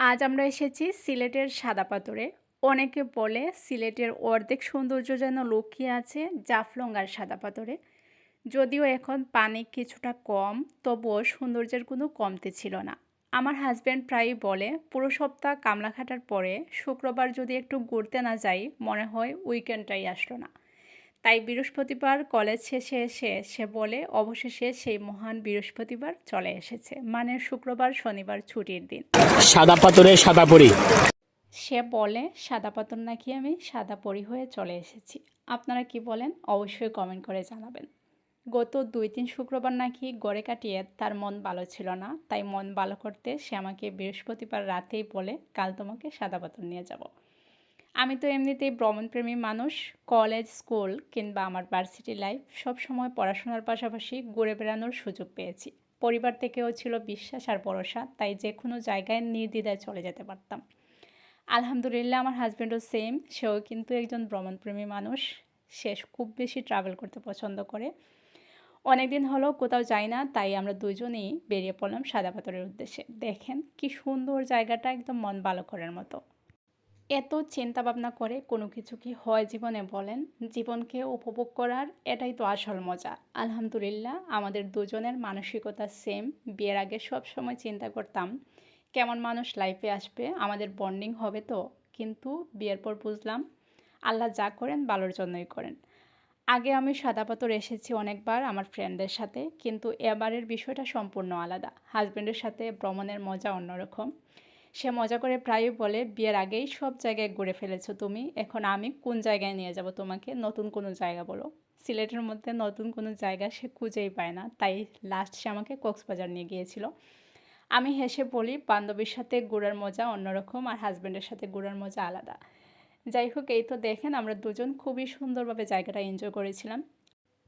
আজ আমরা এসেছি সিলেটের সাদা পাথরে। অনেকে বলে সিলেটের অর্ধেক সৌন্দর্য যেন লুকিয়ে আছে জাফলং আর সাদা পাথরে। যদিও এখন পানি কিছুটা কম, তবুও সৌন্দর্যের কোনো কমতি ছিল না। আমার হাজব্যান্ড প্রায়ই বলে, পুরো সপ্তাহ কামলা খাটার পরে শুক্রবার যদি একটু ঘুরতে না যাই, মনে হয় উইকেন্ডটাই আসলো না। তাই বৃহস্পতিবার কলেজ শেষে এসে সে বলে অবশেষে সেই মহান বৃহস্পতিবার চলে এসেছে। মানে শুক্রবার শনিবার ছুটির দিন। সাদা পাথরে সাদা পরি। সে বলে সাদা পাথর নাকি আমি? সাদা পরি হয়ে চলে এসেছি। আপনারা কি বলেন? অবশ্যই কমেন্ট করে জানাবেন। গত দুই তিন শুক্রবার নাকি গড়ে কাটিয়ে তার মন ভালো ছিল না। তাই মন ভালো করতে সে আমাকে বৃহস্পতিবার রাতেই বলে কাল তোমাকে সাদা পাথর নিয়ে যাব। আমি তো এমনিতেই ভ্রমণপ্রেমী মানুষ কলেজ স্কুল কিংবা আমার ভার্সিটি লাইফ সব সময় পড়াশোনার পাশাপাশি ঘুরে বেড়ানোর সুযোগ পেয়েছি। পরিবার থেকেও ছিল বিশ্বাস আর ভরসা, তাই যে কোনো জায়গায় নির্দ্বিধায় চলে যেতে পারতাম। আলহামদুলিল্লাহ আমার হাজব্যান্ডও সেম সেও কিন্তু একজন ভ্রমণপ্রেমী মানুষ, সে খুব বেশি ট্রাভেল করতে পছন্দ করে। অনেক দিন হলো কোথাও যাই না, তাই আমরা দুজনেই বেরিয়ে পড়লাম সাদা পাথরের উদ্দেশ্যে। দেখেন কি সুন্দর জায়গাটা, একদম মন ভালো করার মতো। এত চিন্তা ভাবনা করে কোনো কিছু কি হয় জীবনে বলেন? জীবনকে উপভোগ করার এটাই তো আসল মজা। আলহামদুলিল্লাহ, আমাদের দুজনের মানসিকতা সেম বিয়ের আগে সব সময় চিন্তা করতাম, কেমন মানুষ লাইফে আসবে, আমাদের বন্ডিং হবে তো। কিন্তু বিয়ের পর বুঝলাম, আল্লাহ যা করেন ভালোর জন্যই করেন। আগে আমি সাদা এসেছি অনেকবার আমার ফ্রেন্ডদের সাথে, কিন্তু এবারের বিষয়টা সম্পূর্ণ আলাদা। হাজব্যান্ডের সাথে ভ্রমণের মজা অন্যরকম। সে মজা করে প্রায়ই বলে, বিয়ের আগেই সব জায়গায় ঘুরে ফেলেছো তুমি, এখন আমি কোন জায়গায় নিয়ে যাব তোমাকে? নতুন কোনো জায়গা বলো। সিলেটের মধ্যে নতুন কোনো জায়গা সে খুঁজেই পায় না, তাই লাস্ট সে আমাকে কক্সবাজার নিয়ে গিয়েছিল। আমি হেসে বলি, বান্ধবীর সাথে ঘোরার মজা অন্যরকম আর হাজব্যান্ডের সাথে ঘোরার মজা আলাদা। যাই হোক, এই তো দেখেন আমরা দুজন খুবই সুন্দরভাবে জায়গাটা এনজয় করেছিলাম।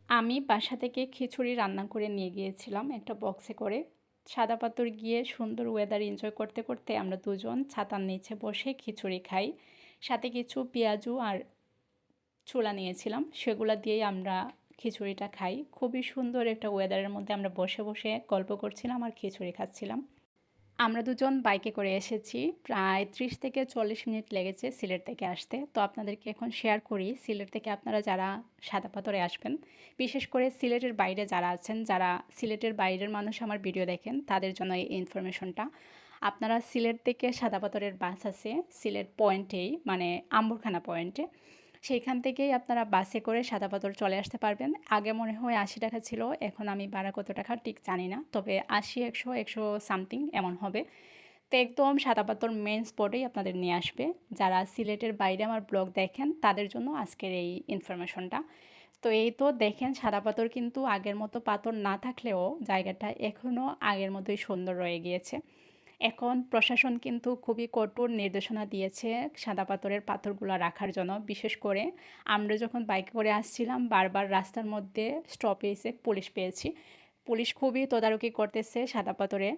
আমি বাসা থেকে খিচুড়ি রান্না করে নিয়ে গিয়েছিলাম একটা বক্সে করে। সাদা পাথর গিয়ে সুন্দর ওয়েদার এনজয় করতে করতে আমরা দুজন ছাতার নিচে বসে খিচুড়ি খাই। সাথে কিছু পেঁয়াজু আর ছোলা নিয়েছিলাম, সেগুলো দিয়েই আমরা খিচুড়িটা খাই। খুবই সুন্দর একটা ওয়েদারের মধ্যে আমরা বসে বসে গল্প করছিলাম আর খিচুড়ি খাচ্ছিলাম। আমরা দুজন বাইকে করে এসেছি। প্রায় ত্রিশ থেকে চল্লিশ মিনিট লেগেছে সিলেট থেকে আসতে। তো আপনাদেরকে এখন শেয়ার করি, সিলেট থেকে আপনারা যারা সাদা পাথরে আসবেন, বিশেষ করে সিলেটের বাইরে যারা আছেন, যারা সিলেটের বাইরের মানুষ আমার ভিডিও দেখেন, তাদের জন্য এই ইনফরমেশনটা আপনারা সিলেট থেকে সাদা পাথরের বাস আছে, সিলেট পয়েন্টেই মানে আম্বরখানা পয়েন্টে সেইখান থেকেই আপনারা বাসে করে সাদা পাথর চলে আসতে পারবেন। আগে মনে হয় আশি টাকা ছিল, এখন আমি বাড়া কত টাকা ঠিক জানি না। তবে আশি, একশো একশো সামথিং এমন হবে। তো একদম সাদা পাথর মেন স্পটেই আপনাদের নিয়ে আসবে। যারা সিলেটের বাইরে আমার ব্লগ দেখেন, তাদের জন্য আজকের এই ইনফরমেশনটা তো এই তো দেখেন, সাদা পাথর কিন্তু আগের মতো পাথর না থাকলেও জায়গাটা এখনও আগের মতোই সুন্দর রয়ে গিয়েছে। এখন প্রশাসন কিন্তু খুবই কঠোর নির্দেশনা দিয়েছে সাদা পাথরের পাথরগুলো রাখার জন্য। বিশেষ করে আমরা যখন বাইকে করে আসছিলাম, বারবার রাস্তার মধ্যে স্টপেজে পুলিশ পেয়েছি। পুলিশ খুবই তদারকি করতেছে সাদা পাথরে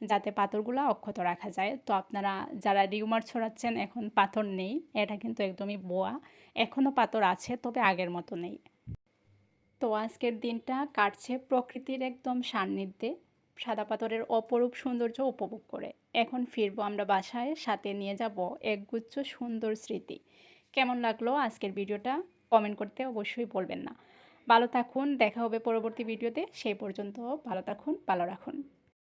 যাতে পাথরগুলো অক্ষত রাখা যায়। তো আপনারা যারা রিউমার ছড়াচ্ছেন, এখন পাথর নেই, এটা কিন্তু একদমই বোয়া এখনও পাথর আছে, তবে আগের মতো নেই। তো আজকের দিনটা কাটছে প্রকৃতির একদম সান্নিধ্যে। সাদা পাথরের অপরূপ সৌন্দর্য উপভোগ করে। এখন ফিরবো আমরা বাসায়, সাথে নিয়ে যাব একগুচ্ছ সুন্দর স্মৃতি। কেমন লাগল আজকের ভিডিওটা? কমেন্ট করতে অবশ্যই বলবেন না। ভালো থাকুন, দেখা হবে পরবর্তী ভিডিওতে। সেই পর্যন্ত ভালো থাকুন, ভালো রাখুন।